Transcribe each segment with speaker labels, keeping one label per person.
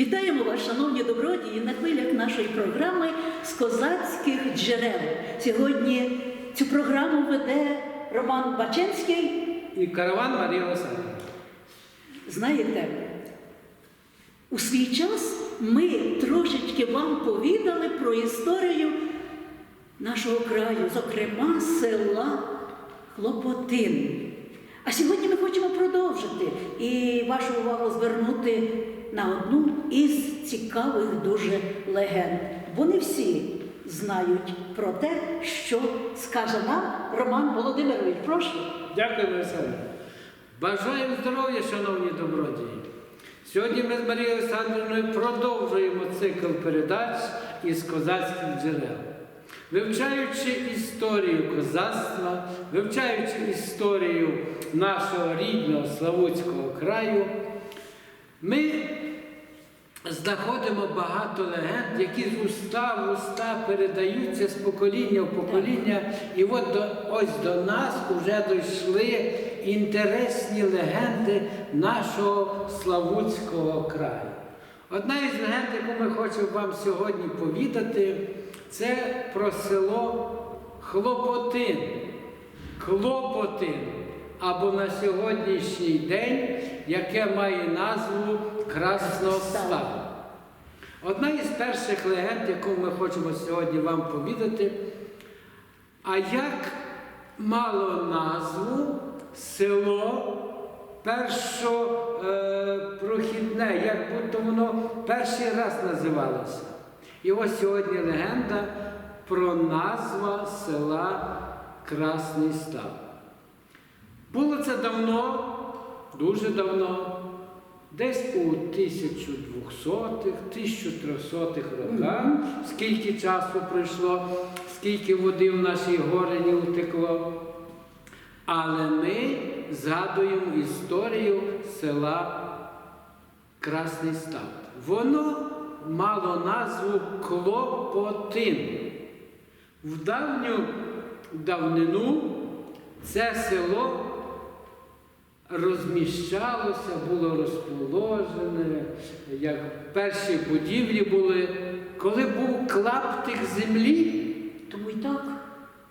Speaker 1: Вітаємо вас, шановні добродії, на хвилях нашої програми з козацьких джерел. Сьогодні цю програму веде Роман Баченський.
Speaker 2: і караван Марії Олександрівни.
Speaker 1: Знаєте, у свій час ми трошечки вам повідали про історію нашого краю, зокрема села Хлопотин. А сьогодні ми хочемо продовжити і вашу увагу звернути на одну із цікавих дуже легенд. Бо не всі знають про те, що скаже нам Роман Володимирович. Прошу.
Speaker 2: Дякую, Олександр. Бажаю здоров'я, шановні добродії. Сьогодні ми з Марією Олександрівною продовжуємо цикл передач із козацьких джерел. Вивчаючи історію козацтва, вивчаючи історію нашого рідного Славутського краю, ми знаходимо багато легенд, які з уста в уста передаються з покоління в покоління. І от до, ось до нас вже дійшли інтересні легенди нашого Славутського краю. Одна із легенд, яку ми хочемо вам сьогодні повідати, це про село Хлопотин. Клопотин або на сьогоднішній день, яке має назву Красностав. Одна із перших легенд, яку ми хочемо сьогодні вам повідати, а як мало назву село першопрохідне, як будто воно перший раз називалося. І ось сьогодні легенда про назва села Красний Став. Було це давно, дуже давно, десь у 1200-х, 1300-х роках, скільки часу пройшло, скільки води в нашій горині утекло. Але ми згадуємо історію села Красний Став. Воно мало назву Клопотин. В давню давнину це село розміщалося, було розположене, як перші будівлі були, коли був клаптик землі,
Speaker 1: Тому й так.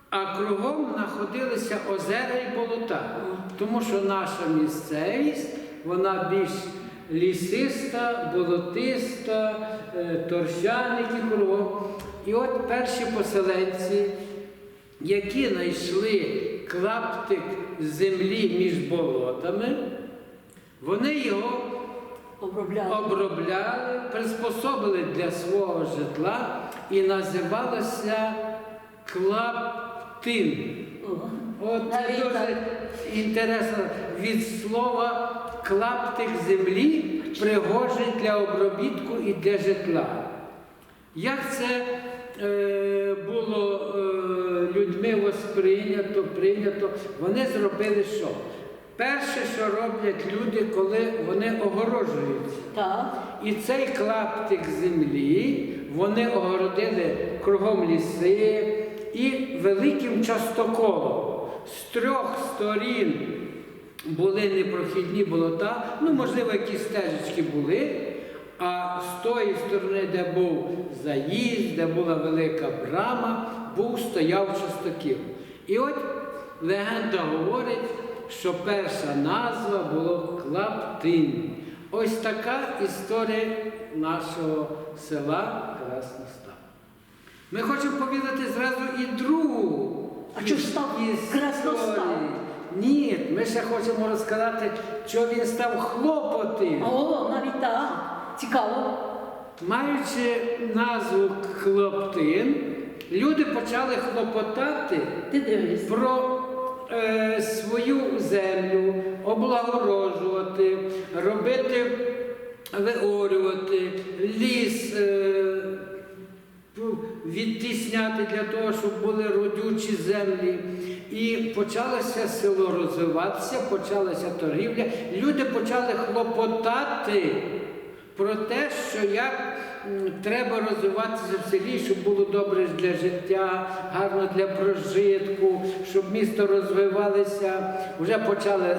Speaker 2: а кругом знаходилися озера і болота. Тому що наша місцевість, вона більш лісиста, болотиста, е, торфяники кругом. І от перші поселенці, які знайшли клаптик землі між болотами, вони його
Speaker 1: Обробляли.
Speaker 2: обробляли, приспособили для свого житла і називалося клаптин. От це дуже інтересно від слова клаптик землі пригожий для обробітку і для житла. Як це е, було е, восприйнято, прийнято, вони зробили що? Перше, що роблять люди, коли вони огорожуються.
Speaker 1: Так.
Speaker 2: І цей клаптик землі вони огородили кругом ліси і великим частоколом. З трьох сторін були непрохідні болота, ну, можливо, якісь стежечки були. А з тої сторони, де був заїзд, де була велика брама, був стояв частокіл. І от легенда говорить, що перша назва було Клаптин. Ось така історія нашого села Красностав. Ми хочемо повідати зразу і другу.
Speaker 1: А ж став. Красностав?
Speaker 2: Ні, ми ще хочемо розказати, що він став хлопотим.
Speaker 1: О, навіть так. Цікаво.
Speaker 2: Маючи назву Клоптин, люди почали хлопотати
Speaker 1: Ти дивись.
Speaker 2: про е, свою землю, облагорожувати, робити, виорювати, ліс е, відтісняти для того, щоб були родючі землі. І почалося село розвиватися, почалася торгівля. Люди почали хлопотати про те, що як треба розвиватися в селі, щоб було добре для життя, гарно для прожитку, щоб місто розвивалося. Вже почали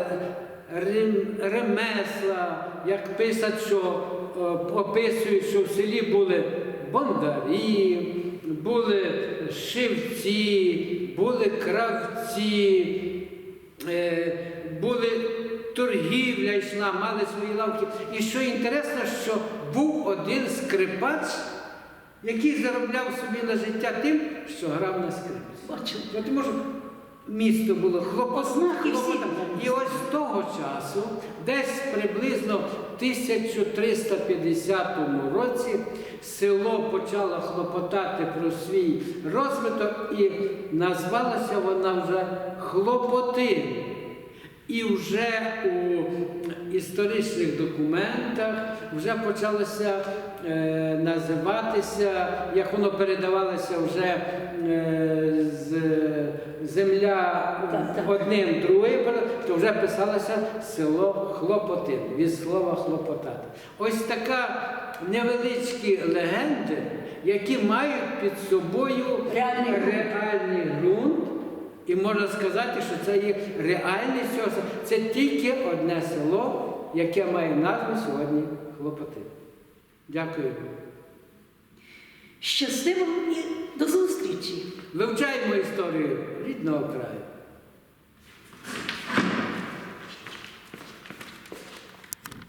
Speaker 2: ремесла, як писать, що описують, що в селі були бондарі, були шивці, були кравці, е, були торгівля йшла, мали свої лавки. І що інтересно, що був один скрипач, який заробляв собі на життя тим, що грав на скрипці.
Speaker 1: Бачили.
Speaker 2: От може, місто було хлопотне. І ось з того часу, десь приблизно в 1350 році, село почало хлопотати про свій розвиток і назвалася вона вже Хлопотин. І вже у історичних документах вже почалося е, називатися, як воно передавалося вже е, з земля одним другим, то вже писалося село Хлопотин, від слова хлопотати. Ось така невеличкі легенди, які мають під собою
Speaker 1: Реальний ґрунт.
Speaker 2: І можна сказати, що це є реальність цього. Це тільки одне село, яке має назву сьогодні Хлопоти. Дякую.
Speaker 1: Щасливо і до зустрічі!
Speaker 2: Вивчаємо історію рідного краю.